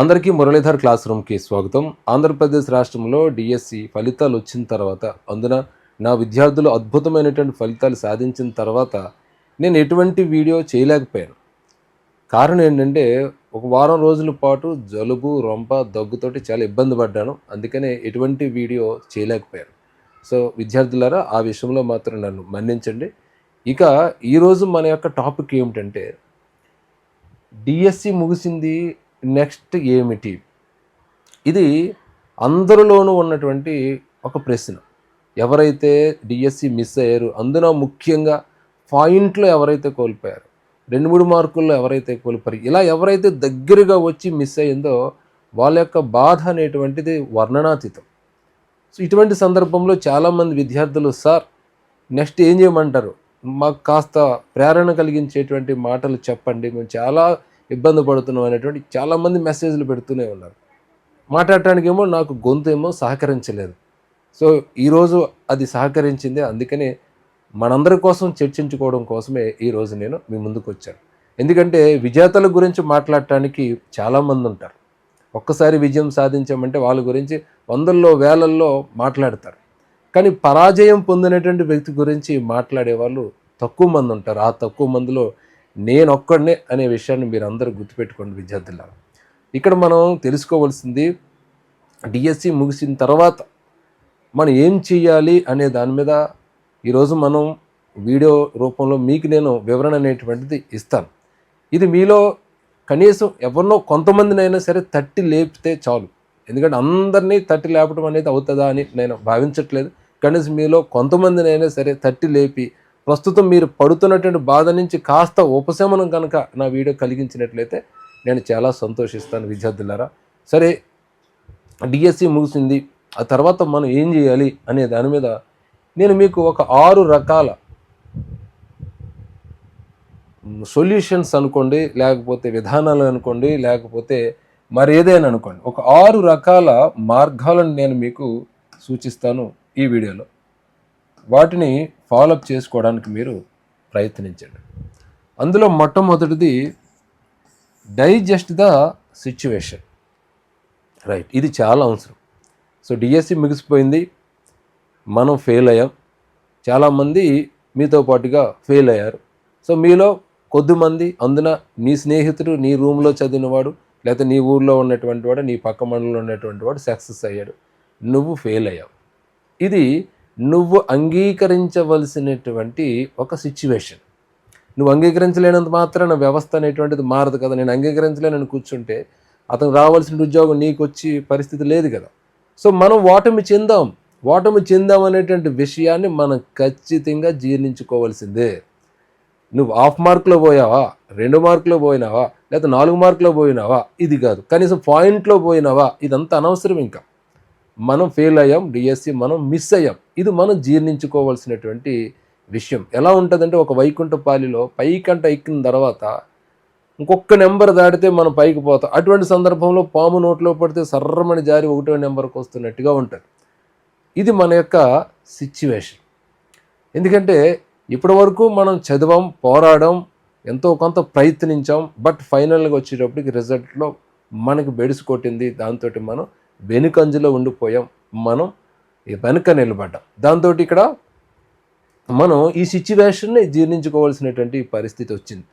అందరికీ మురళీధర్ క్లాస్ రూమ్కి స్వాగతం. ఆంధ్రప్రదేశ్ రాష్ట్రంలో డిఎస్సి ఫలితాలు వచ్చిన తర్వాత అందున నా విద్యార్థులు అద్భుతమైనటువంటి ఫలితాలు సాధించిన తర్వాత నేను ఎటువంటి వీడియో చేయలేకపోయాను. కారణం ఏంటంటే ఒక వారం రోజుల పాటు జలుబు రొంప దగ్గుతోటి చాలా ఇబ్బంది పడ్డాను. అందుకనే ఎటువంటి వీడియో చేయలేకపోయాను. సో విద్యార్థులారా ఆ విషయంలో మాత్రం నన్ను మన్నించండి. ఇక ఈరోజు మన యొక్క టాపిక్ ఏమిటంటే డిఎస్సి ముగిసింది నెక్స్ట్ ఏమిటి? ఇది అందరిలోనూ ఉన్నటువంటి ఒక ప్రశ్న. ఎవరైతే డిఎస్సి మిస్ అయ్యారు అందున ముఖ్యంగా పాయింట్లో ఎవరైతే కోల్పోయారు రెండు మూడు మార్కుల్లో ఎవరైతే కోల్పోయారు ఇలా ఎవరైతే దగ్గరగా వచ్చి మిస్ అయ్యిందో వాళ్ళ యొక్క బాధ అనేటువంటిది వర్ణనాతీతం. సో ఇటువంటి సందర్భంలో చాలామంది విద్యార్థులు సార్ నెక్స్ట్ ఏం చేయమంటారు? మాకు కాస్త ప్రేరణ కలిగించేటువంటి మాటలు చెప్పండి. మేము చాలా ఇబ్బంది పడుతున్నాం అనేటువంటి చాలామంది మెసేజ్లు పెడుతూనే ఉన్నారు. మాట్లాడటానికి ఏమో నాకు గొంతు ఏమో సహకరించలేదు. సో ఈరోజు అది సహకరించింది. అందుకనే మనందరి కోసం చర్చించుకోవడం కోసమే ఈరోజు నేను మీ ముందుకు వచ్చాను. ఎందుకంటే విజేతల గురించి మాట్లాడటానికి చాలామంది ఉంటారు. ఒక్కసారి విజయం సాధించామంటే వాళ్ళ గురించి వందల్లో వేలల్లో మాట్లాడతారు. కానీ పరాజయం పొందినటువంటి వ్యక్తి గురించి మాట్లాడే వాళ్ళు తక్కువ మంది ఉంటారు. ఆ తక్కువ మందిలో నేను ఒక్కడనే అనే విషయాన్ని మీరు అందరూ గుర్తుపెట్టుకోండి విద్యార్థులారా. ఇక్కడ మనం తెలుసుకోవాల్సింది డిఎస్సి ముగిసిన తర్వాత మనం ఏం చేయాలి అనే దాని మీద ఈరోజు మనం వీడియో రూపంలో మీకు నేను వివరణ అనేటువంటిది ఇస్తాను. ఇది మీలో కనీసం ఎవరినో కొంతమందినైనా సరే తట్టి లేపితే చాలు. ఎందుకంటే అందరినీ తట్టి లేపడం అనేది అవుతుందా అని నేను భావించట్లేదు. కనీసం మీలో కొంతమందినైనా సరే తట్టి లేపి ప్రస్తుతం మీరు పడుతున్నటువంటి బాధ నుంచి కాస్త ఉపశమనం కనుక నా వీడియో కలిగించినట్లయితే నేను చాలా సంతోషిస్తాను విద్యార్థులారా. సరే డిఎస్సి ముగిసింది. ఆ తర్వాత మనం ఏం చేయాలి అనే దాని మీద నేను మీకు ఒక ఆరు రకాల సొల్యూషన్స్ అనుకోండి లేకపోతే విధానాలు అనుకోండి లేకపోతే మరేదైనా అనుకోండి. ఒక ఆరు రకాల మార్గాలను నేను మీకు సూచిస్తాను ఈ వీడియోలో. వాటిని ఫాలోఅప్ చేసుకోవడానికి మీరు ప్రయత్నించండి. అందులో మొట్టమొదటిది డైజెస్ట్ ద సిచ్యువేషన్ రైట్ ఇది చాలా అవసరం. సో డిఎస్సి ముగిసిపోయింది. మనం ఫెయిల్ అయ్యాం. చాలామంది మీతో పాటుగా ఫెయిల్ అయ్యారు. సో మీలో కొద్దిమంది అందున నీ స్నేహితుడు నీ రూమ్లో చదివినవాడు లేకపోతే నీ ఊర్లో ఉన్నటువంటి వాడు నీ పక్క మండలంలో ఉన్నటువంటి వాడు సక్సెస్ అయ్యాడు. నువ్వు ఫెయిల్ అయ్యావు. ఇది నువ్వు అంగీకరించవలసినటువంటి ఒక సిచ్యువేషన్ నువ్వు అంగీకరించలేనంత మాత్రాన వ్యవస్థ అనేటువంటిది మారదు కదా. నేను అంగీకరించలేనని కూర్చుంటే అతను రావాల్సిన ఉద్యోగం నీకు వచ్చి పరిస్థితి లేదు కదా. సో మనం ఓటమి చెందాం. ఓటమి చెందాం అనేటువంటి విషయాన్ని మనం ఖచ్చితంగా జీర్ణించుకోవాల్సిందే. నువ్వు హాఫ్ మార్కులో పోయావా? రెండు మార్కులో పోయినావా? లేదా నాలుగు మార్కులో పోయినావా? ఇది కాదు. కనీసం పాయింట్లో పోయినావా? ఇదంతా అనవసరం ఇంకా. మనం ఫెయిల్ అయ్యాం డిఎస్సి మనం మిస్ అయ్యాం. ఇది మనం జీర్ణించుకోవాల్సినటువంటి విషయం. ఎలా ఉంటుందంటే ఒక వైకుంఠపాలిలో పైకంట ఎక్కిన తర్వాత ఇంకొక నెంబర్ దాటితే మనం పైకి పోతాం. అటువంటి సందర్భంలో పాము నోట్లో పడితే సర్రమని జారి ఒకటో నెంబర్కి వస్తున్నట్టుగా ఉంటుంది. ఇది మన యొక్క సిచ్యువేషన్ ఎందుకంటే ఇప్పటి వరకు మనం చదివాం పోరాడం ఎంతో కొంత ప్రయత్నించాం బట్ ఫైనల్గా వచ్చేటప్పటికి రిజల్ట్లో మనకి బెడిసి కొట్టింది. దాంతో మనం వెనుకంజలో ఉండిపోయాం. మనం వెనుక నిలబడ్డాం. దాంతో ఇక్కడ మనం ఈ సిచ్యువేషన్ని జీర్ణించుకోవాల్సినటువంటి పరిస్థితి వచ్చింది.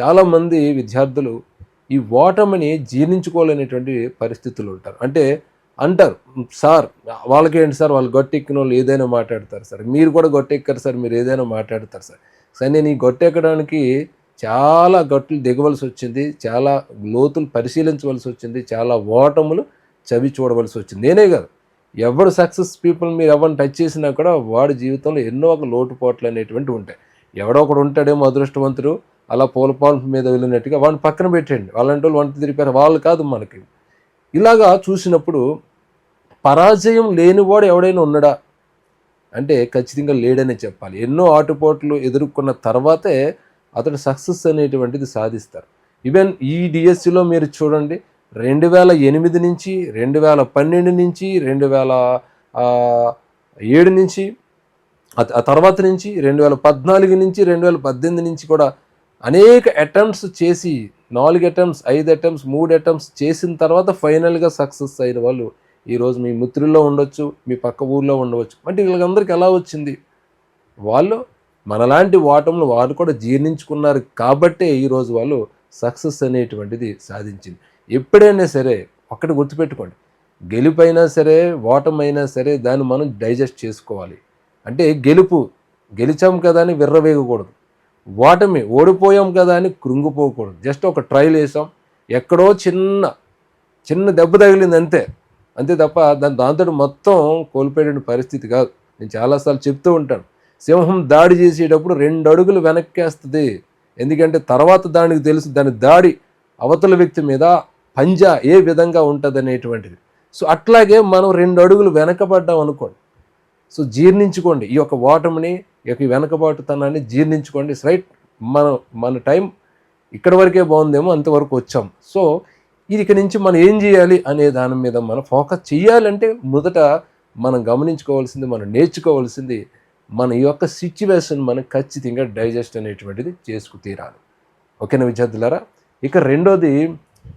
చాలామంది విద్యార్థులు ఈ ఓటమిని జీర్ణించుకోలేనటువంటి పరిస్థితులు ఉంటారు. అంటే అంటారు సార్ వాళ్ళకేంటి సార్? వాళ్ళు గొట్టెక్కిన వాళ్ళు ఏదైనా మాట్లాడతారు సార్. మీరు కూడా గొట్టెక్కారు సార్ మీరు ఏదైనా మాట్లాడతారు సార్. సరే నేను ఈ గొట్టెక్కడానికి చాలా గట్లు దిగవలసి వచ్చింది చాలా లోతులు పరిశీలించవలసి వచ్చింది చాలా ఓటములు చవి చూడవలసి వచ్చింది. నేనే కాదు ఎవడు సక్సెస్ పీపుల్ మీరు ఎవరిని టచ్ చేసినా కూడా వాడి జీవితంలో ఎన్నో ఒక లోటుపాట్లు అనేటువంటివి ఉంటాయి. ఎవడో ఒకడు ఉంటాడేమో అదృష్టవంతుడు అలా పూల పాలు మీద వెళ్ళినట్టుగా వాడిని పక్కన పెట్టండి వాళ్ళంటి వాళ్ళు వంట తిరిపారు వాళ్ళు కాదు మనకి. ఇలాగా చూసినప్పుడు పరాజయం లేనివాడు ఎవడైనా ఉన్నాడా? అంటే ఖచ్చితంగా లేడనే చెప్పాలి. ఎన్నో ఆటుపోట్లు ఎదుర్కొన్న తర్వాతే అతడు సక్సెస్ అనేటువంటిది సాధిస్తారు. ఈవెన్ ఈ డిఎస్సిలో మీరు చూడండి రెండు వేల ఎనిమిది నుంచి రెండు వేల పన్నెండు నుంచి రెండు వేల ఏడు నుంచి ఆ- తర్వాత నుంచి రెండు వేల పద్నాలుగు నుంచి రెండు వేల పద్దెనిమిది నుంచి కూడా అనేక అటెంప్ట్స్ చేసి నాలుగు అటెంప్ట్స్ ఐదు అటెంప్ట్స్ మూడు అటెంప్ట్స్ చేసిన తర్వాత ఫైనల్గా సక్సెస్ అయిన వాళ్ళు ఈరోజు మీ మిత్రుల్లో ఉండొచ్చు మీ పక్క ఊర్లో ఉండవచ్చు. అంటే వీళ్ళందరికీ ఎలా వచ్చింది? వాళ్ళు మనలాంటి ఓటములు వారు కూడా జీర్ణించుకున్నారు కాబట్టే ఈరోజు వాళ్ళు సక్సెస్ అనేటువంటిది సాధించింది. ఎప్పుడైనా సరే ఒక్కటి గుర్తుపెట్టుకోండి. గెలుపైనా సరే ఓటమైనా సరే దాన్ని మనం డైజెస్ట్ చేసుకోవాలి. అంటే గెలుపు గెలిచాం కదా అని విర్రవేగకూడదు. ఓటమి ఓడిపోయాం కదా అని కృంగిపోకూడదు. జస్ట్ ఒక ట్రైల్ వేసాం. ఎక్కడో చిన్న చిన్న దెబ్బ తగిలింది అంతే. అంతే తప్ప దాని దాంతో మొత్తం కోల్పోయే పరిస్థితి కాదు. నేను చాలాసార్లు చెప్తూ ఉంటాను. సింహం దాడి చేసేటప్పుడు రెండు అడుగులు వెనక్కేస్తుంది. ఎందుకంటే తర్వాత దానికి తెలుసు దాని దాడి అవతల వ్యక్తి మీద పంజా ఏ విధంగా ఉంటుంది అనేటువంటిది సో అట్లాగే మనం రెండు అడుగులు వెనకబడ్డాం అనుకోండి. సో జీర్ణించుకోండి. ఈ యొక్క ఓటమిని ఈ యొక్క వెనకబాటుతనాన్ని జీర్ణించుకోండి. రైట్ మన మన టైం ఇక్కడి వరకే బాగుందేమో అంతవరకు వచ్చాం. సో ఇది ఇక నుంచి మనం ఏం చేయాలి అనే దాని మీద మనం ఫోకస్ చేయాలంటే మొదట మనం గమనించుకోవాల్సింది మనం నేర్చుకోవాల్సింది మన యొక్క సిచ్యువేషన్ మనం ఖచ్చితంగా డైజెస్ట్ అనేటువంటిది చేసుకు తీరాలి. ఓకేనా విద్యార్థులారా? ఇక రెండోది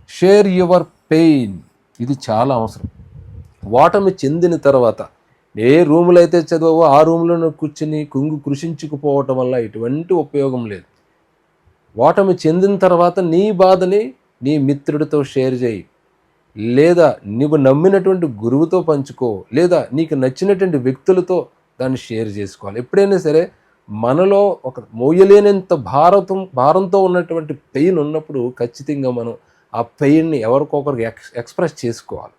షేర్ యువర్ పెయిన్ ఇది చాలా అవసరం. ఓటమి చెందిన తర్వాత ఏ రూములు అయితే చదవవో ఆ రూమ్లో కూర్చుని కుంగు కృషించుకుపోవటం వల్ల ఎటువంటి ఉపయోగం లేదు. ఓటమి చెందిన తర్వాత నీ బాధని నీ మిత్రుడితో షేర్ చేయి. లేదా నువ్వు నమ్మినటువంటి గురువుతో పంచుకో. లేదా నీకు నచ్చినటువంటి వ్యక్తులతో దాన్ని షేర్ చేసుకోవాలి. ఎప్పుడైనా సరే మనలో ఒక మోయలేనంత భారతం భారంతో ఉన్నటువంటి పెయిన్ ఉన్నప్పుడు ఖచ్చితంగా మనం ఆ పెయిన్ని ఎవరికొకరికి ఎక్స్ ఎక్స్ప్రెస్ చేసుకోవాలి.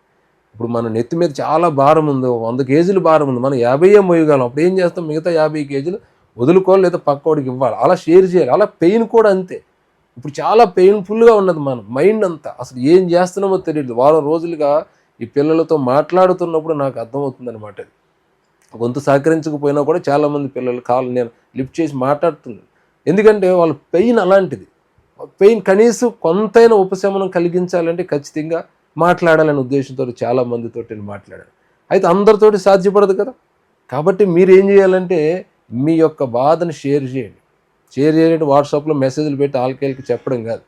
ఇప్పుడు మన నెత్తి మీద చాలా భారం ఉంది వంద కేజీలు భారం ఉంది మనం యాభైయే మోయగలం అప్పుడు ఏం చేస్తాం? మిగతా యాభై కేజీలు వదులుకోవాలి లేదా పక్కోడికి ఇవ్వాలి అలా షేర్ చేయాలి అలా పెయిన్ కూడా అంతే. ఇప్పుడు చాలా పెయిన్ఫుల్గా ఉన్నది మనం మైండ్ అంతా. అసలు ఏం చేస్తున్నామో తెలియదు. వారం రోజులుగా ఈ పిల్లలతో మాట్లాడుతున్నప్పుడు నాకు అర్థమవుతుంది అనమాట గొంతు సహకరించకపోయినా కూడా చాలామంది పిల్లలు కాలు నేను లిఫ్ట్ చేసి మాట్లాడుతున్నాను ఎందుకంటే వాళ్ళ పెయిన్ అలాంటిది. పెయిన్ కనీసం కొంతైనా ఉపశమనం కలిగించాలంటే ఖచ్చితంగా మాట్లాడాలనే ఉద్దేశంతో చాలా మందితో నేను మాట్లాడాను. అయితే అందరితోటి సాధ్యపడదు కదా. కాబట్టి మీరు ఏం చేయాలంటే మీ యొక్క బాధను షేర్ చేయండి. షేర్ చేయండి వాట్సాప్లో మెసేజ్లు పెట్టి ఆల్కేళ్ళకి చెప్పడం కాదు.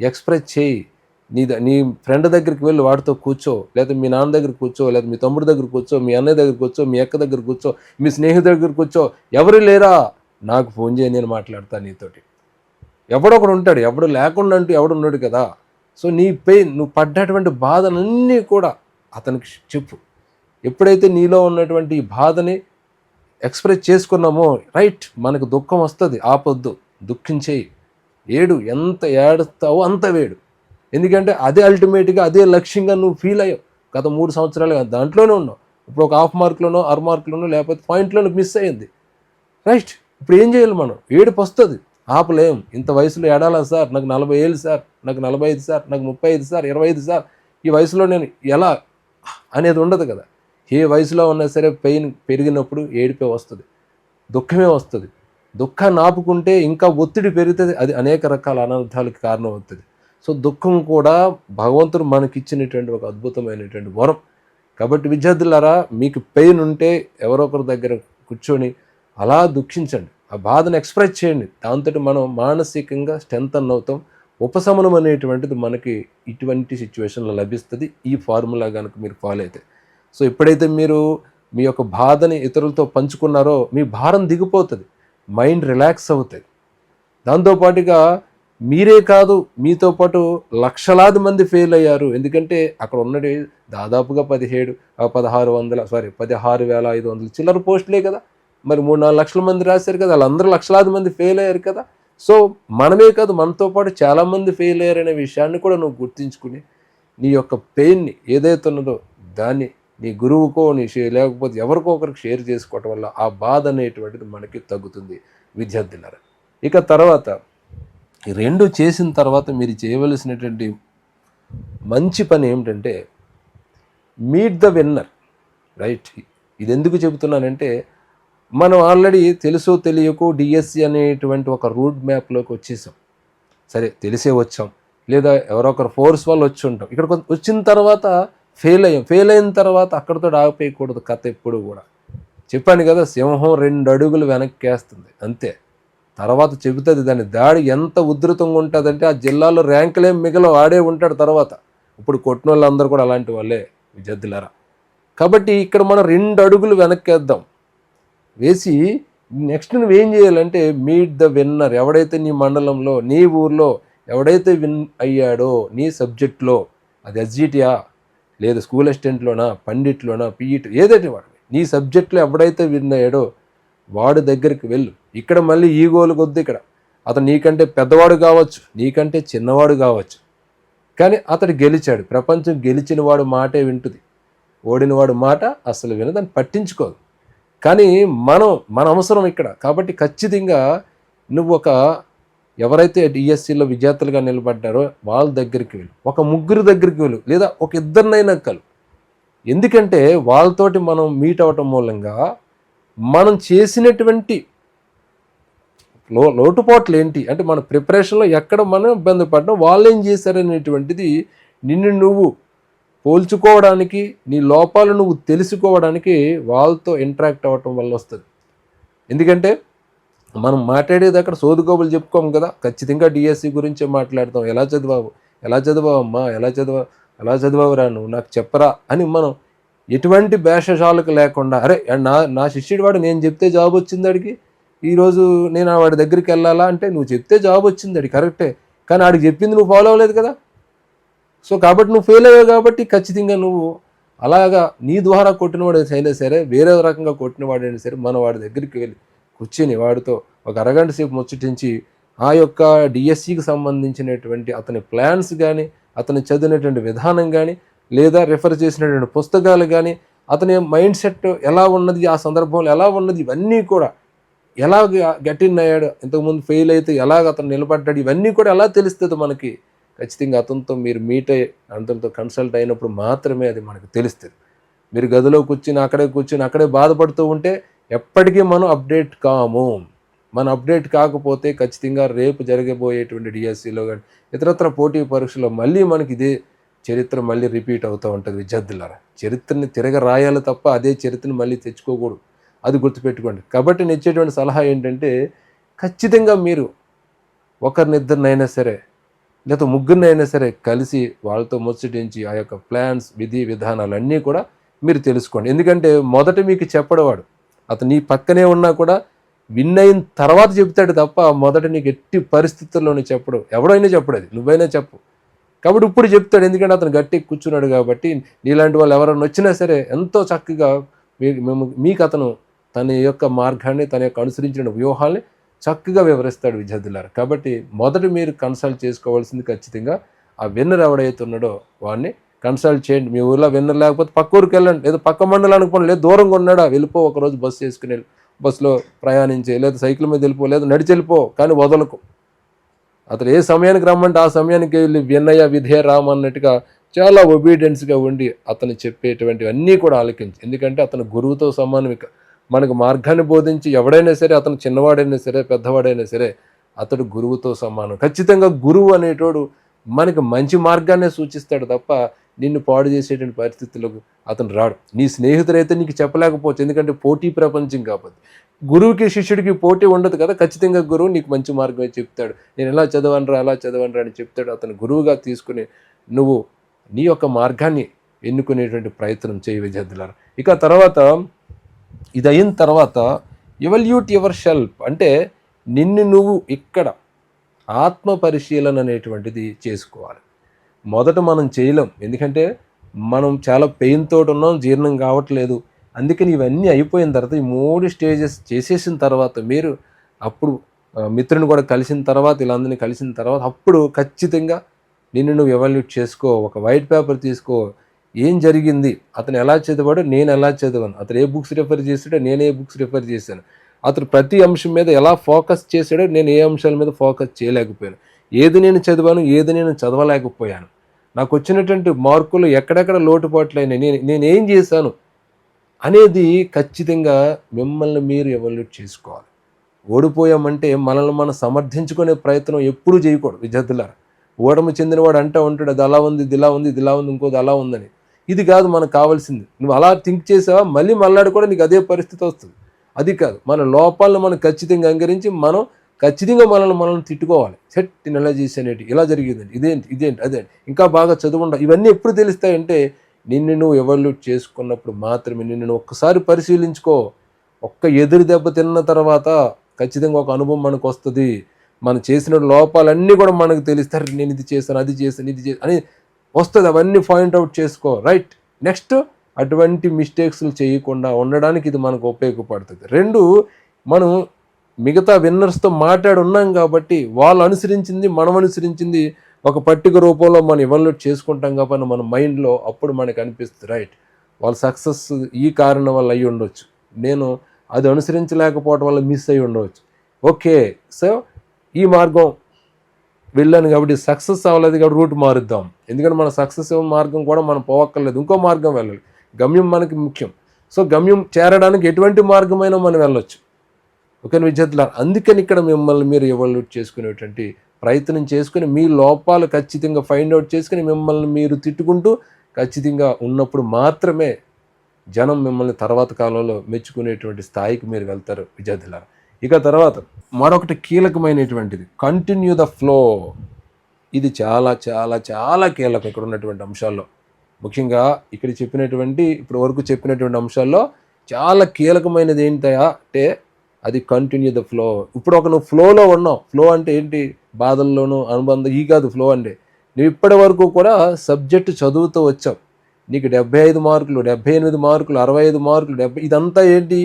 ఎక్స్ప్రెస్ చేయి. నీ ద- నీ ఫ్రెండ్ దగ్గరికి వెళ్ళి వాడితో కూర్చో. లేదా మీ నాన్న దగ్గర కూర్చో. లేదా మీ తమ్ముడి దగ్గర కూర్చో. మీ అన్నయ్య దగ్గర కూర్చో. మీ అక్క దగ్గర కూర్చో. మీ స్నేహితుడి దగ్గర కూర్చో. ఎవరు లేరా? నాకు ఫోన్ చేయి నేను మాట్లాడతాను నీతోటి. ఎవడొకడు ఉంటాడు ఎవడు లేకుండా అంటూ ఎవడు ఉన్నాడు కదా. సో నీ పెయిన్ నువ్వు పడ్డటువంటి బాధలన్నీ కూడా అతనికి చెప్పు. ఎప్పుడైతే నీలో ఉన్నటువంటి ఈ బాధని ఎక్స్ప్రెస్ చేసుకున్నామో రైట్ మనకు దుఃఖం వస్తుంది ఆపొద్దు దుఃఖించేయి. ఏడు ఎంత ఏడుస్తావో అంత వేడు. ఎందుకంటే అదే అల్టిమేట్గా అదే లక్ష్యంగా నువ్వు ఫీల్ అయ్యావు. గత మూడు సంవత్సరాలుగా దాంట్లోనే ఉన్నావు. ఇప్పుడు ఒక హాఫ్ మార్క్లోనో అర మార్కులోనో లేకపోతే పాయింట్లోనో మిస్ అయ్యింది. రైట్ ఇప్పుడు ఏం చేయాలి మనం? ఏడుపు వస్తుంది. ఆపలేం. ఇంత వయసులో ఏడాలా సార్? నాకు నలభై ఏళ్ళు సార్. నాకు నలభై ఐదు సార్. నాకు ముప్పై ఐదు సార్. ఇరవై ఐదు సార్. ఈ వయసులో నేను ఎలా? అనేది ఉండదు కదా. ఏ వయసులో ఉన్నా సరే పెయిన్ పెరిగినప్పుడు ఏడిపే వస్తుంది. దుఃఖమే వస్తుంది. దుఃఖాన్ని ఆపుకుంటే ఇంకా ఒత్తిడి పెరుగుతుంది. అది అనేక రకాల అనర్థాలకు కారణం అవుతుంది సో దుఃఖం కూడా భగవంతుడు మనకిచ్చినటువంటి ఒక అద్భుతమైనటువంటి వరం. కాబట్టి విద్యార్థులారా మీకు పెయిన్ ఉంటే ఎవరో ఒకరి దగ్గర కూర్చొని అలా దుఃఖించండి. ఆ బాధను ఎక్స్ప్రెస్ చేయండి. దాంతో మనం మానసికంగా స్ట్రెంత్ అన్ అవుతాం. ఉపశమనం అనేటువంటిది మనకి ఇటువంటి సిచ్యువేషన్లో లభిస్తుంది. ఈ ఫార్ములా కనుక మీరు ఫాలో అయితే. సో ఎప్పుడైతే మీరు మీ యొక్క బాధని ఇతరులతో పంచుకున్నారో మీ భారం దిగిపోతుంది. మైండ్ రిలాక్స్ అవుతుంది. దాంతోపాటుగా మీరే కాదు మీతో పాటు లక్షలాది మంది ఫెయిల్ అయ్యారు. ఎందుకంటే అక్కడ ఉన్నది దాదాపుగా పదిహేడు ఆ, పదహారు వందల సారీ పదహారు వేల ఐదు వందల చిల్లర పోస్టులే కదా. మరి మూడు నాలుగు లక్షల మంది రాశారు కదా వాళ్ళందరూ లక్షలాది మంది ఫెయిల్ అయ్యారు కదా. సో మనమే కాదు మనతో పాటు చాలామంది ఫెయిల్ అయ్యారనే విషయాన్ని కూడా నువ్వు గుర్తించుకుని నీ యొక్క పెయిన్ని ఏదైతే ఉన్నదో దాన్ని నీ గురువుకో నీ షే- లేకపోతే ఎవరికో ఒకరికి షేర్ చేసుకోవటం వల్ల ఆ బాధ అనేటువంటిది మనకి తగ్గుతుంది. విద్యార్థులారా ఇక తర్వాత రెండు చేసిన తర్వాత మీరు చేయవలసినటువంటి మంచి పని ఏమిటంటే మీట్ ద విన్నర్ రైట్ ఇది ఎందుకు చెబుతున్నానంటే మనం ఆల్రెడీ తెలుసో తెలియకో డిఎస్సి అనేటువంటి ఒక రూట్ మ్యాప్లోకి వచ్చేసాం. సరే తెలిసే వచ్చాం. లేదా ఎవరో ఒకరు ఫోర్స్ వాళ్ళు వచ్చి ఉంటాం. ఇక్కడ వచ్చిన తర్వాత ఫెయిల్ అయ్యాం. ఫెయిల్ అయిన తర్వాత అక్కడితో ఆగిపోయకూడదు కథ ఎప్పుడు కూడా. చెప్పాను కదా సింహం రెండు అడుగులు వెనక్కేస్తుంది. అంతే. తర్వాత చెబుతుంది దాని దాడి ఎంత ఉధృతంగా ఉంటుందంటే ఆ జిల్లాలో ర్యాంకులేం మిగలవు. ఆడే ఉంటాడు తర్వాత. ఇప్పుడు కొట్టిన వాళ్ళందరూ కూడా అలాంటి వాళ్ళే విద్యార్థులారా. కాబట్టి ఇక్కడ మనం రెండు అడుగులు వెనక్కేద్దాం. వేసి నెక్స్ట్ నువ్వేం చేయాలంటే మీట్ ద విన్నర్. ఎవడైతే నీ మండలంలో నీ ఊర్లో ఎవడైతే విన్ అయ్యాడో నీ సబ్జెక్ట్లో అది ఎస్జిటియా లేదా స్కూల్ అసిస్టెంట్లోనా పండిట్లోనా పీఈటీ ఏదైతే వాడు నీ సబ్జెక్ట్లో ఎవడైతే విన్ అయ్యాడో వాడి దగ్గరికి వెళ్ళు. ఇక్కడ మళ్ళీ ఈగోలు కొద్ది ఇక్కడ. అతను నీకంటే పెద్దవాడు కావచ్చు నీకంటే చిన్నవాడు కావచ్చు. కానీ అతడు గెలిచాడు. ప్రపంచం గెలిచిన వాడు మాటే వింటుంది. ఓడినవాడు మాట అసలు వినదని పట్టించుకోదు. కానీ మనం మన అవసరం ఇక్కడ. కాబట్టి ఖచ్చితంగా నువ్వు ఒక ఎవరైతే డిఎస్సిలో విద్యార్థులుగా నిలబడ్డారో వాళ్ళ దగ్గరికి వెళ్ళు. ఒక ముగ్గురు దగ్గరికి వెళ్ళు. లేదా ఒక ఇద్దరినైనా కలు. ఎందుకంటే వాళ్ళతోటి మనం మీట్ అవ్వటం మూలంగా మనం చేసినటువంటి లో లోటుపాట్లు ఏంటి? అంటే మన ప్రిపరేషన్లో ఎక్కడ మనం ఇబ్బంది పడ్డం వాళ్ళు ఏం చేశారనేటువంటిది నిన్ను నువ్వు పోల్చుకోవడానికి నీ లోపాలు నువ్వు తెలుసుకోవడానికి వాళ్ళతో ఇంటరాక్ట్ అవ్వటం వల్ల వస్తుంది. ఎందుకంటే మనం మాట్లాడేది అక్కడ సోదుకోబులు చెప్పుకోము కదా. ఖచ్చితంగా డిఎస్సి గురించే మాట్లాడతాం. ఎలా చదివావు? ఎలా చదివావమ్మా? ఎలా చదివా ఎలా చదివావురా నువ్వు? నాకు చెప్పరా అని మనం ఎటువంటి భేషజాలకు లేకుండా అరే నా నా శిష్యుడి వాడు నేను చెప్తే జాబ్ వచ్చింది అడిగి ఈరోజు నేను ఆ వాడి దగ్గరికి వెళ్ళాలా అంటే నువ్వు చెప్తే జాబ్ వచ్చింది అడిగి కరెక్టే. కానీ ఆడికి చెప్పింది నువ్వు ఫాలో అవ్వలేదు కదా. సో కాబట్టి నువ్వు ఫెయిల్ అయ్యావు కాబట్టి ఖచ్చితంగా నువ్వు అలాగా నీ ద్వారా కొట్టినవాడు అయినా సరే వేరే రకంగా కొట్టినవాడైనా సరే మన వాడి దగ్గరికి వెళ్ళి కూర్చొని వాడితో ఒక అరగంట సేపు ముచ్చటించి ఆ యొక్క డిఎస్సికి సంబంధించినటువంటి అతని ప్లాన్స్ కానీ అతను చదివినటువంటి విధానం కానీ లేదా రిఫర్ చేసినటువంటి పుస్తకాలు కానీ అతని మైండ్ సెట్ ఎలా ఉన్నది ఆ సందర్భంలో ఎలా ఉన్నది ఇవన్నీ కూడా ఎలా గట్టిన్ అయ్యాడు ఇంతకుముందు ఫెయిల్ అయితే ఎలాగ అతను నిలబడ్డాడు ఇవన్నీ కూడా ఎలా తెలుస్తుంది మనకి? ఖచ్చితంగా అతనితో మీరు మీట్ అయ్యి అతనితో కన్సల్ట్ అయినప్పుడు మాత్రమే అది మనకు తెలుస్తుంది. మీరు గదిలో కూర్చుని అక్కడే కూర్చుని అక్కడే బాధపడుతూ ఉంటే ఎప్పటికీ మనం అప్డేట్ కాము. మన అప్డేట్ కాకపోతే ఖచ్చితంగా రేపు జరగబోయేటువంటి డిఎస్సిలో కానీ ఇతరత్ర పోటీ పరీక్షలో మళ్ళీ మనకి ఇదే చరిత్ర మళ్ళీ రిపీట్ అవుతూ ఉంటుంది విద్యార్థులారా. చరిత్రని తిరగ రాయాలి తప్ప అదే చరిత్రని మళ్ళీ తెచ్చుకోకూడదు. అది గుర్తుపెట్టుకోండి. కాబట్టి నేను ఇచ్చేటువంటి సలహా ఏంటంటే ఖచ్చితంగా మీరు ఒకరినిద్దరినైనా సరే లేకపోతే ముగ్గురినైనా సరే కలిసి వాళ్ళతో ముచ్చటించి ఆ యొక్క ప్లాన్స్ విధి విధానాలు అన్నీ కూడా మీరు తెలుసుకోండి. ఎందుకంటే మొదట మీకు చెప్పడవాడు అతను నీ పక్కనే ఉన్నా కూడా విన్ అయిన తర్వాత చెప్తాడు తప్ప మొదట నీకు ఎట్టి పరిస్థితుల్లోనే చెప్పడు. ఎవడైనా చెప్పడు అది. నువ్వైనా చెప్పు. కాబట్టి ఇప్పుడు చెప్తాడు. ఎందుకంటే అతను గట్టి కూర్చున్నాడు కాబట్టి నీలాంటి వాళ్ళు ఎవరైనా వచ్చినా సరే ఎంతో చక్కగా మీ- మేము మీకు అతను తన యొక్క మార్గాన్ని తన యొక్క అనుసరించిన వ్యూహాల్ని చక్కగా వివరిస్తాడు విద్యార్థులారు. కాబట్టి మొదట మీరు కన్సల్ట్ చేసుకోవాల్సింది ఖచ్చితంగా ఆ విన్నర్ ఎవడైతే ఉన్నాడో వాడిని కన్సల్ట్ చేయండి. మీ ఊర్లో విన్నర్ లేకపోతే పక్క ఊరికి వెళ్ళండి. లేదా పక్క మండలానికి పోండి. లేదు దూరంగా ఉన్నాడా వెళ్ళిపో ఒకరోజు బస్సు చేసుకుని వెళ్ళి బస్సులో ప్రయాణించే లేదా సైకిల్ మీద వెళ్ళిపో లేదా నడిచి వెళ్ళిపో కానీ వదలకు. అతను ఏ సమయానికి రమ్మంటే ఆ సమయానికి వెళ్ళి విన్నయ్య విధేయ రామ్ అన్నట్టుగా చాలా ఒబీడియన్స్గా ఉండి అతను చెప్పేటువంటివన్నీ కూడా ఆలకించి. ఎందుకంటే అతను గురువుతో సమానం ఇక. మనకు మార్గాన్ని బోధించి ఎవడైనా సరే అతను చిన్నవాడైనా సరే పెద్దవాడైనా సరే అతడు గురువుతో సమానం. ఖచ్చితంగా గురువు అనేటోడు మనకి మంచి మార్గాన్నే సూచిస్తాడు తప్ప నిన్ను పాడు చేసేటువంటి పరిస్థితులకు అతను రాడు. నీ స్నేహితుడైతే నీకు చెప్పలేకపోవచ్చు. ఎందుకంటే పోటీ ప్రపంచం కాబట్టి. గురువుకి శిష్యుడికి పోటీ ఉండదు కదా. ఖచ్చితంగా గురువు నీకు మంచి మార్గమే చెప్తాడు. నేను ఎలా చదవనరా ఎలా చదవనరా అని చెప్తాడు అతను గురువుగా తీసుకుని నువ్వు నీ యొక్క మార్గాన్ని ఎన్నుకునేటువంటి ప్రయత్నం చేయి విద్యార్థులారా. ఇక తర్వాత ఇది అయిన తర్వాత ఎవల్యూట్ యువర్ షెల్ఫ్ అంటే నిన్ను నువ్వు ఇక్కడ ఆత్మ పరిశీలన అనేటువంటిది చేసుకోవాలి. మొదట మనం చేయలేం. ఎందుకంటే మనం చాలా పెయిన్తో ఉన్నాం జీర్ణం కావట్లేదు. అందుకని ఇవన్నీ అయిపోయిన తర్వాత ఈ మూడు స్టేజెస్ చేసేసిన తర్వాత మీరు అప్పుడు మిత్రుని కూడా కలిసిన తర్వాత వీళ్ళందరినీ కలిసిన తర్వాత అప్పుడు ఖచ్చితంగా నిన్ను నువ్వు ఎవాల్యూట్ చేసుకో ఒక వైట్ పేపర్ తీసుకో ఏం జరిగింది? అతను ఎలా చదివాడో నేను ఎలా చదివాను అతను ఏ బుక్స్ రిఫర్ చేసాడో నేను ఏ బుక్స్ రిఫర్ చేశాను. అతను ప్రతి అంశం మీద ఎలా ఫోకస్ చేశాడో నేను ఏ అంశాల మీద ఫోకస్ చేయలేకపోయాను. ఏది నేను చదివాను ఏది నేను చదవలేకపోయాను. నాకు వచ్చినటువంటి మార్కులు ఎక్కడెక్కడ లోటుపాట్లు అయినాయి నేను నేనేం చేశాను అనేది ఖచ్చితంగా మిమ్మల్ని మీరు ఎవల్యూట్ చేసుకోవాలి. ఓడిపోయామంటే మనల్ని మనం సమర్థించుకునే ప్రయత్నం ఎప్పుడూ చేయకూడదు విద్యార్థులారా. ఓటమి చెందినవాడు అంటూ ఉంటాడు అది అలా ఉంది ఇది ఇలా ఉంది ఇది ఇలా ఉంది ఇంకోది అలా ఉందని. ఇది కాదు మనకు కావాల్సింది. నువ్వు అలా థింక్ చేసావా? మళ్ళీ మళ్ళాడు కూడా నీకు అదే పరిస్థితి వస్తుంది. అది కాదు. మన లోపాలను మనం ఖచ్చితంగా అంగరించి మనం ఖచ్చితంగా మనల్ని మనల్ని తిట్టుకోవాలి. సెట్ నేను ఎలా చేశానేటి ఇలా జరిగిందండి. ఇదేంటి? ఇదేంటి? అదేంటి ఇంకా బాగా చదువుండ. ఇవన్నీ ఎప్పుడు తెలుస్తాయంటే నిన్ను నువ్వు ఎవల్యూట్ చేసుకున్నప్పుడు మాత్రమే నిన్ను ఒక్కసారి పరిశీలించుకో. ఒక్క ఎదురు దెబ్బ తిన్న తర్వాత ఖచ్చితంగా ఒక అనుభవం మనకు వస్తుంది. మనం చేసిన లోపాలన్నీ కూడా మనకు తెలుస్తారు నేను ఇది చేశాను అది చేశాను ఇది చేశాను అని వస్తుంది. అవన్నీ పాయింట్ అవుట్ చేసుకో. రైట్ నెక్స్ట్ అటువంటి మిస్టేక్స్లు చేయకుండా ఉండడానికి ఇది మనకు ఉపయోగపడుతుంది. రెండు మనం మిగతా విన్నర్స్తో మాట్లాడి ఉన్నాం కాబట్టి వాళ్ళు అనుసరించింది మనం అనుసరించింది ఒక పట్టిక రూపంలో మనం ఎవాల్యుయేట్ చేసుకుంటాం కాబట్టి మన మైండ్లో అప్పుడు మనకు అనిపిస్తుంది. రైట్ వాళ్ళ సక్సెస్ ఈ కారణం వల్ల అయ్యి ఉండొచ్చు. నేను అది అనుసరించలేకపోవడం వల్ల మిస్ అయ్యి ఉండవచ్చు. ఓకే సో ఈ మార్గం వెళ్ళాను కాబట్టి సక్సెస్ అవ్వలేదు కాబట్టి రూట్ మారుద్దాం. ఎందుకంటే మన సక్సెస్ మార్గం కూడా మనం పోవక్కర్లేదు. ఇంకో మార్గం వెళ్ళాలి. గమ్యం మనకి ముఖ్యం. సో గమ్యం చేరడానికి ఎటువంటి మార్గమైనా మనం వెళ్ళొచ్చు. ఓకే విద్యార్థులు అందుకని ఇక్కడ మిమ్మల్ని మీరు ఎవల్యూట్ చేసుకునేటువంటి ప్రయత్నం చేసుకుని మీ లోపాలు ఖచ్చితంగా ఫైండ్ అవుట్ చేసుకుని మిమ్మల్ని మీరు తిట్టుకుంటూ ఖచ్చితంగా ఉన్నప్పుడు మాత్రమే జనం మిమ్మల్ని తర్వాత కాలంలో మెచ్చుకునేటువంటి స్థాయికి మీరు వెళ్తారు విద్యార్థులారా. ఇక తర్వాత మరొకటి కీలకమైనటువంటిది. కంటిన్యూ ద ఫ్లో ఇది చాలా చాలా చాలా కీలకం ఇక్కడ ఉన్నటువంటి అంశాల్లో. ముఖ్యంగా ఇక్కడ చెప్పినటువంటి ఇప్పటి వరకు చెప్పినటువంటి అంశాల్లో చాలా కీలకమైనది ఏంటయా అంటే అది కంటిన్యూ ద ఫ్లో ఇప్పుడు ఒక నువ్వు ఫ్లోలో ఉన్నావు. ఫ్లో అంటే ఏంటి? బాధల్లోనూ అనుబంధం ఈ కాదు ఫ్లో అంటే. నువ్వు ఇప్పటి వరకు కూడా సబ్జెక్టు చదువుతూ వచ్చావు. నీకు డెబ్బై ఐదు మార్కులు డెబ్బై ఎనిమిది మార్కులు అరవై ఐదు మార్కులు డెబ్బై ఇదంతా ఏంటి?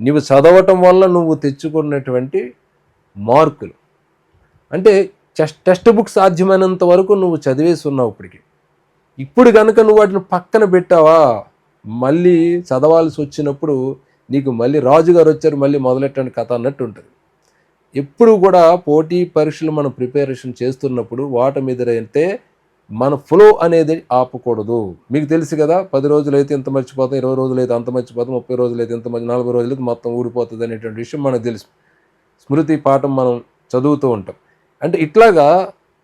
నువ్వు చదవటం వల్ల నువ్వు తెచ్చుకున్నటువంటి మార్కులు. అంటే టెస్ట్ టెక్స్ట్ బుక్ సాధ్యమైనంత వరకు నువ్వు చదివేసి ఉన్నావు ఇప్పటికి. ఇప్పుడు కనుక నువ్వు వాటిని పక్కన పెట్టావా? మళ్ళీ చదవాల్సి వచ్చినప్పుడు నీకు మళ్ళీ రాజుగారు వచ్చారు మళ్ళీ మొదలెట్టని కథ అన్నట్టు ఉంటుంది. ఎప్పుడు కూడా పోటీ పరీక్షలు మనం ప్రిపరేషన్ చేస్తున్నప్పుడు వాటి మీద అయితే మన ఫ్లో అనేది ఆపకూడదు. మీకు తెలుసు కదా పది రోజులు అయితే ఇంత మర్చిపోతాం ఇరవై రోజులు అయితే అంత మర్చిపోతాం ముప్పై రోజులు అయితే ఇంత మంచి నలభై రోజులు అయితే మొత్తం ఊడిపోతుంది అనేటువంటి విషయం మనకు తెలుసు. స్మృతి పాఠం మనం చదువుతూ ఉంటాం. అంటే ఇట్లాగా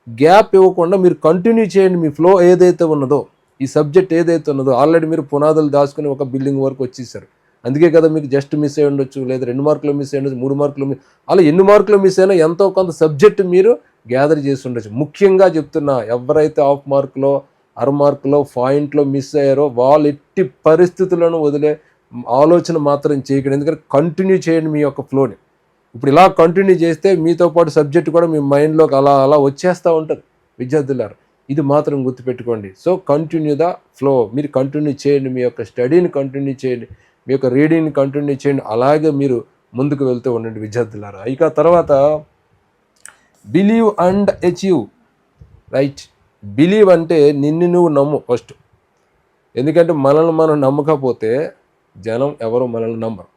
గ్యాప్ ఇవ్వకుండా మీరు కంటిన్యూ చేయండి మీ ఫ్లో ఏదైతే ఉన్నదో ఈ సబ్జెక్ట్ ఏదైతే ఉన్నదో ఆల్రెడీ మీరు పునాదులు దాచుకుని ఒక బిల్డింగ్ వరకు వచ్చేసారు. అందుకే కదా మీకు జస్ట్ మిస్ అయ్యి ఉండొచ్చు లేదా రెండు మార్కులు మిస్ అయ్యి ఉండొచ్చు మూడు మార్కులు అలా ఎన్ని మార్కులు మిస్ అయినా ఎంతో కొంత సబ్జెక్ట్ మీరు గ్యాదర్ చేసి ఉండొచ్చు. ముఖ్యంగా చెప్తున్నా ఎవరైతే హాఫ్ మార్కులో అర మార్కులో పాయింట్లో మిస్ అయ్యారో వాళ్ళు ఎట్టి పరిస్థితులను వదిలే ఆలోచన మాత్రం చేయకండి. ఎందుకంటే కంటిన్యూ చేయండి మీ యొక్క ఫ్లోని ఇప్పుడు ఇలా కంటిన్యూ చేస్తే మీతో పాటు సబ్జెక్ట్ కూడా మీ మైండ్లోకి అలా అలా వచ్చేస్తూ ఉంటుంది. విద్యార్థులారు ఇది మాత్రం గుర్తుపెట్టుకోండి. సో కంటిన్యూ ద ఫ్లో మీరు కంటిన్యూ చేయండి మీ యొక్క స్టడీని కంటిన్యూ చేయండి మీ యొక్క రీడింగ్ని కంటిన్యూ చేయండి. అలాగే మీరు ముందుకు వెళ్తూ ఉండండి విద్యార్థులారా. ఇక తర్వాత believe and achieve right believe అంటే నిన్ను నువ్వు నమ్ము ఫస్ట్ ఎందుకంటే మనల్ని మనం నమ్మకపోతే జనం ఎవరు మనల్ని నమ్మరు.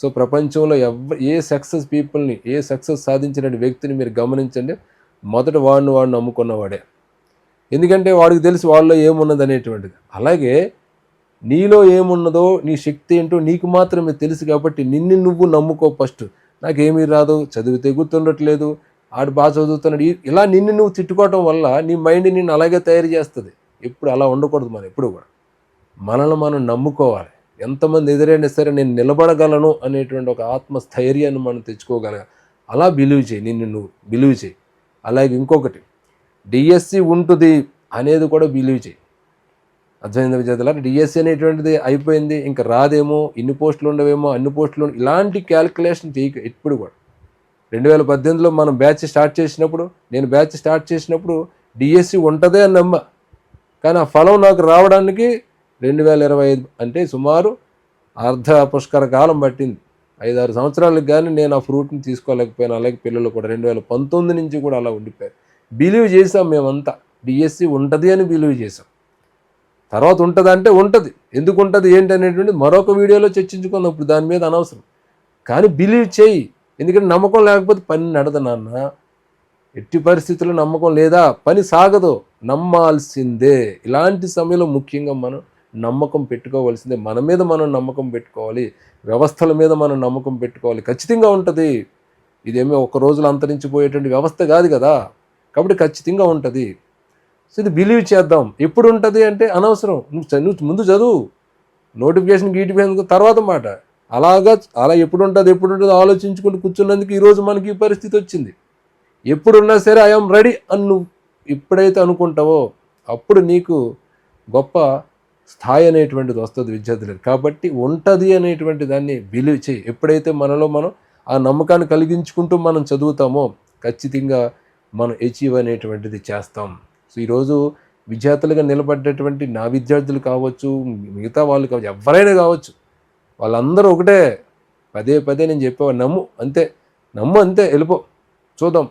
సో ప్రపంచంలో ఎవ ఏ సక్సెస్ పీపుల్ని ఏ సక్సెస్ సాధించిన వ్యక్తిని మీరు గమనించండి. మొదట వాడిని వాడిని నమ్ముకున్నవాడే. ఎందుకంటే వాడికి తెలిసి వాళ్ళలో ఏమున్నది అనేటువంటిది. అలాగే నీలో ఏమున్నదో నీ శక్తి ఏంటో నీకు మాత్రమే తెలుసు కాబట్టి నిన్ను నువ్వు నమ్ముకో ఫస్ట్ నాకేమీ రాదు చదివితే గుర్తుండట్లేదు ఆడు బాగా చదువుతున్నాడు. ఇలా నిన్ను నువ్వు తిట్టుకోవటం వల్ల నీ మైండ్ నిన్ను అలాగే తయారు చేస్తుంది. ఎప్పుడు అలా ఉండకూడదు మనం ఎప్పుడు కూడా. మనల్ని మనం నమ్ముకోవాలి. ఎంతమంది ఎదురైనా సరే నేను నిలబడగలను అనేటువంటి ఒక ఆత్మస్థైర్యాన్ని మనం తెచ్చుకోగలగాలి అలా బిలీవ్ చేయి నిన్ను నువ్వు బిలీవ్ చేయి. అలాగే ఇంకొకటి డిఎస్సి ఉంటుంది అనేది కూడా బిలీవ్ చేయి. అర్థమైంది విద్యార్థులారా? డిఎస్సి అనేటువంటిది అయిపోయింది ఇంకా రాదేమో ఇన్ని పోస్టులు ఉండవేమో అన్ని పోస్టులు ఇలాంటి క్యాలిక్యులేషన్ చేయక ఎప్పుడు కూడా. రెండు వేల పద్దెనిమిదిలో మనం బ్యాచ్ స్టార్ట్ చేసినప్పుడు నేను బ్యాచ్ స్టార్ట్ చేసినప్పుడు డిఎస్సి ఉంటుందే అని నమ్మ. కానీ ఆ ఫలం నాకు రావడానికి రెండు వేల ఇరవై ఐదు అంటే సుమారు అర్ధ పుష్కర కాలం పట్టింది. ఐదారు సంవత్సరాలకు కానీ నేను ఆ ఫ్రూట్ని తీసుకోలేకపోయాను. అలాగే పిల్లలు కూడా రెండు వేల పంతొమ్మిది నుంచి కూడా అలా ఉండిపోయారు. బిలీవ్ చేసాం మేమంతా. డిఎస్సి ఉంటుంది అని బిలీవ్ చేసాం తర్వాత ఉంటుంది అంటే ఉంటుంది. ఎందుకు ఉంటుంది ఏంటి అనేటువంటి మరొక వీడియోలో చర్చించుకుందాం. ఇప్పుడు దాని మీద అనవసరం. కానీ బిలీవ్ చేయి. ఎందుకంటే నమ్మకం లేకపోతే పని నడదు నాన్న. ఎట్టి పరిస్థితుల్లో నమ్మకం లేదా? పని సాగదు. నమ్మాల్సిందే. ఇలాంటి సమయంలో ముఖ్యంగా మనం నమ్మకం పెట్టుకోవాల్సిందే. మన మీద మనం నమ్మకం పెట్టుకోవాలి. వ్యవస్థల మీద మనం నమ్మకం పెట్టుకోవాలి. ఖచ్చితంగా ఉంటుంది. ఇదేమో ఒక రోజులో అంతరించిపోయేటువంటి వ్యవస్థ కాదు కదా. కాబట్టి ఖచ్చితంగా ఉంటుంది. సో ఇది బిలీవ్ చేద్దాం. ఎప్పుడు ఉంటుంది అంటే అనవసరం. నువ్వు నువ్వు ముందు చదువు. నోటిఫికేషన్ గీటిపోయేందుకు తర్వాత మాట. అలాగా అలా ఎప్పుడు ఉంటుంది ఎప్పుడు ఉంటుంది ఆలోచించుకుంటూ కూర్చున్నందుకు ఈరోజు మనకి ఈ పరిస్థితి వచ్చింది. ఎప్పుడున్నా సరే ఐఎమ్ రెడీ అని నువ్వు ఎప్పుడైతే అనుకుంటావో అప్పుడు నీకు గొప్ప స్థాయి అనేటువంటిది వస్తుంది విద్యార్థులకు. కాబట్టి ఉంటుంది అనేటువంటి దాన్ని బిలీవ్ చేయి. ఎప్పుడైతే మనలో మనం ఆ నమ్మకాన్ని కలిగించుకుంటూ మనం చదువుతామో ఖచ్చితంగా మనం అచీవ్ అనేటువంటిది చేస్తాం. సో ఈరోజు విద్యార్థులుగా నిలబడ్డటువంటి నా విద్యార్థులు కావచ్చు మిగతా వాళ్ళు కావచ్చు ఎవరైనా కావచ్చు వాళ్ళందరూ ఒకటే పదే పదే నేను చెప్పేవాడు నమ్ము అంతే నమ్ము అంతే వెళ్ళిపో చూద్దాం.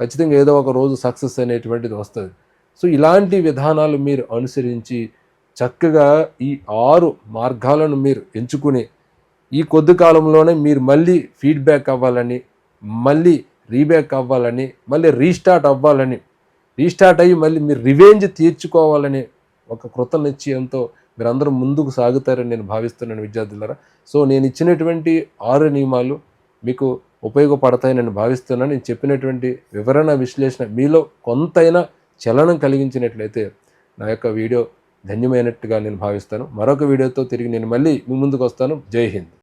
ఖచ్చితంగా ఏదో ఒక రోజు సక్సెస్ అనేటువంటిది వస్తుంది. సో ఇలాంటి విధానాలు మీరు అనుసరించి చక్కగా ఈ ఆరు మార్గాలను మీరు ఎంచుకుని ఈ కొద్ది కాలంలోనే మీరు మళ్ళీ ఫీడ్బ్యాక్ అవ్వాలని మళ్ళీ రీబ్యాక్ అవ్వాలని మళ్ళీ రీస్టార్ట్ అవ్వాలని రీస్టార్ట్ అయ్యి మళ్ళీ మీరు రివెంజ్ తీర్చుకోవాలని ఒక కృత నిశ్చయంతో మీరందరూ ముందుకు సాగుతారని నేను భావిస్తున్నాను విద్యార్థులారా. సో నేను ఇచ్చినటువంటి ఆరు నియమాలు మీకు ఉపయోగపడతాయని నేను భావిస్తున్నాను. నేను చెప్పినటువంటి వివరణ విశ్లేషణ మీలో కొంతైనా చలనం కలిగించినట్లయితే నా యొక్క వీడియో ధన్యమైనట్టుగా నేను భావిస్తాను. మరొక వీడియోతో తిరిగి నేను మళ్ళీ మీ ముందుకు వస్తాను. జై హింద్.